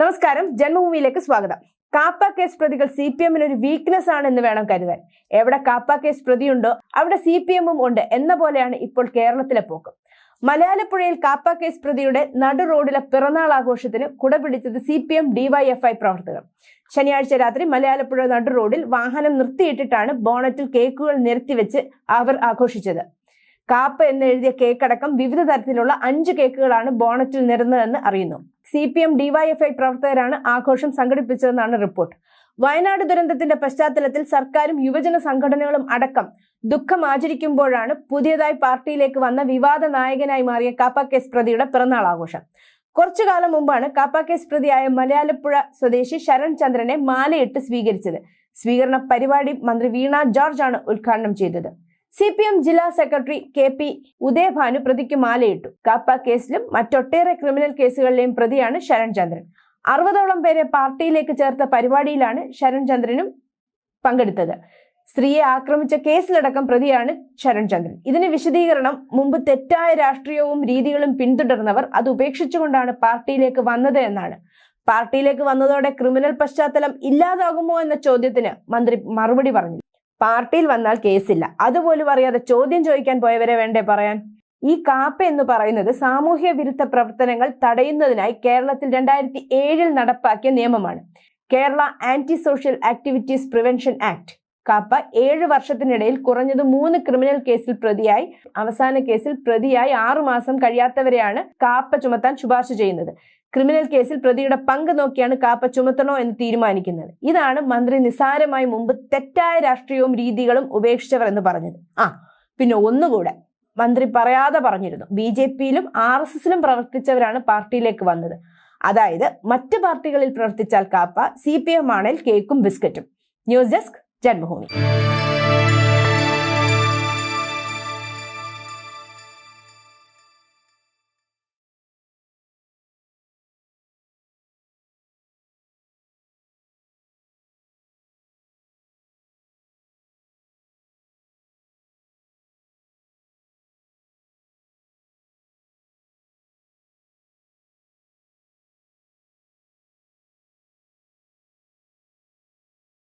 നമസ്കാരം ജന്മഭൂമിയിലേക്ക് സ്വാഗതം. കാപ്പ കേസ് പ്രതികൾ സി പി എമ്മിന് ഒരു വീക്ക്നെസ് ആണ് എന്ന് വേണം കരുതാൻ. എവിടെ കാപ്പ കേസ് പ്രതിയുണ്ടോ അവിടെ സി പി എമ്മും ഉണ്ട് എന്ന പോലെയാണ് ഇപ്പോൾ കേരളത്തിലെ പോക്ക്. മലയാളപ്പുഴയിൽ കാപ്പ കേസ് പ്രതിയുടെ നടു റോഡിലെ പിറന്നാൾ ആഘോഷത്തിന് കുടപിടിച്ചത് സി പി എം ഡിവൈഎഫ്ഐ പ്രവർത്തകർ. ശനിയാഴ്ച രാത്രി മലയാളപ്പുഴ നടു റോഡിൽ വാഹനം നിർത്തിയിട്ടിട്ടാണ് ബോണറ്റിൽ കേക്കുകൾ നിരത്തിവെച്ച് അവർ ആഘോഷിച്ചത്. കാപ്പ് എന്നെഴുതിയ കേക്കടക്കം വിവിധ തരത്തിലുള്ള അഞ്ച് കേക്കുകളാണ് ബോണറ്റിൽ നിരന്നതെന്ന് അറിയുന്നു. സി പി എം ഡിവൈഎഫ്ഐ പ്രവർത്തകരാണ് ആഘോഷം സംഘടിപ്പിച്ചതെന്നാണ് റിപ്പോർട്ട്. വയനാട് ദുരന്തത്തിന്റെ പശ്ചാത്തലത്തിൽ സർക്കാരും യുവജന സംഘടനകളും അടക്കം ദുഃഖം ആചരിക്കുമ്പോഴാണ് പുതിയതായി പാർട്ടിയിലേക്ക് വന്ന വിവാദ നായകനായി മാറിയ കാപ്പ കേസ് പ്രതിയുടെ പിറന്നാൾ ആഘോഷം. കുറച്ചു കാലം മുമ്പാണ് കാപ്പ കേസ് പ്രതിയായ മലയാളപ്പുഴ സ്വദേശി ശരൺ ചന്ദ്രനെ മാലയിട്ട് സ്വീകരിച്ചത്. സ്വീകരണ പരിപാടി മന്ത്രി വീണ ജോർജ് ആണ് ഉദ്ഘാടനം ചെയ്തത്. സി പി എം ജില്ലാ സെക്രട്ടറി കെ പി ഉദയഭാനു പ്രതിക്ക് മാലയിട്ടു. കാപ്പ കേസിലും മറ്റൊട്ടേറെ ക്രിമിനൽ കേസുകളിലെയും പ്രതിയാണ് ശരൺ ചന്ദ്രൻ. അറുപതോളം പേരെ പാർട്ടിയിലേക്ക് ചേർത്ത പരിപാടിയിലാണ് ശരൺ ചന്ദ്രനും പങ്കെടുത്തത്. സ്ത്രീയെ ആക്രമിച്ച കേസിലടക്കം പ്രതിയാണ് ശരൺ ചന്ദ്രൻ. ഇതിന് വിശദീകരണം മുമ്പ് തെറ്റായ രാഷ്ട്രീയവും രീതികളും പിന്തുടർന്നവർ അത് ഉപേക്ഷിച്ചുകൊണ്ടാണ് പാർട്ടിയിലേക്ക് വന്നത് എന്നാണ്. പാർട്ടിയിലേക്ക് വന്നതോടെ ക്രിമിനൽ പശ്ചാത്തലം ഇല്ലാതാകുമോ എന്ന ചോദ്യത്തിന് മന്ത്രി മറുപടി പറഞ്ഞു. പാർട്ടിയിൽ വന്നാൽ കേസില്ല. അതുപോലും അറിയാതെ ചോദ്യം ചോദിക്കാൻ പോയവരെ വേണ്ടേ പറയാൻ? ഈ കാപ്പ എന്ന് പറയുന്നത് സാമൂഹ്യ വിരുദ്ധ പ്രവർത്തനങ്ങൾ തടയുന്നതിനായി കേരളത്തിൽ രണ്ടായിരത്തി ഏഴിൽ നടപ്പാക്കിയ നിയമമാണ്. Kerala anti social activities prevention act KAAPA ഏഴ് വർഷത്തിനിടയിൽ കുറഞ്ഞത് മൂന്ന് ക്രിമിനൽ കേസിൽ പ്രതിയായി അവസാന കേസിൽ പ്രതിയായി ആറു മാസം കഴിയാത്തവരെയാണ് കാപ്പ ചുമത്താൻ ശുപാർശ ചെയ്യുന്നത്. ക്രിമിനൽ കേസിൽ പ്രതിയുടെ പങ്ക് നോക്കിയാണ് കാപ്പ ചുമത്തണോ എന്ന് തീരുമാനിക്കുന്നത്. ഇതാണ് മന്ത്രി നിസാരമായി മുമ്പ് തെറ്റായ രാഷ്ട്രീയവും രീതികളും ഉപേക്ഷിച്ചവർ എന്ന് പറഞ്ഞത്. ആ പിന്നെ ഒന്നുകൂടെ മന്ത്രി പറയാതെ പറഞ്ഞിരുന്നു. ബി ജെ പിയിലും ആർ എസ് എസിലും പ്രവർത്തിച്ചവരാണ് പാർട്ടിയിലേക്ക് വന്നത്. അതായത് മറ്റ് പാർട്ടികളിൽ പ്രവർത്തിച്ചാൽ കാപ്പ സി പി എം ആണെങ്കിൽ കേക്കും ബിസ്ക്കറ്റും. ന്യൂസ് ഡെസ്ക് జన్మభూమి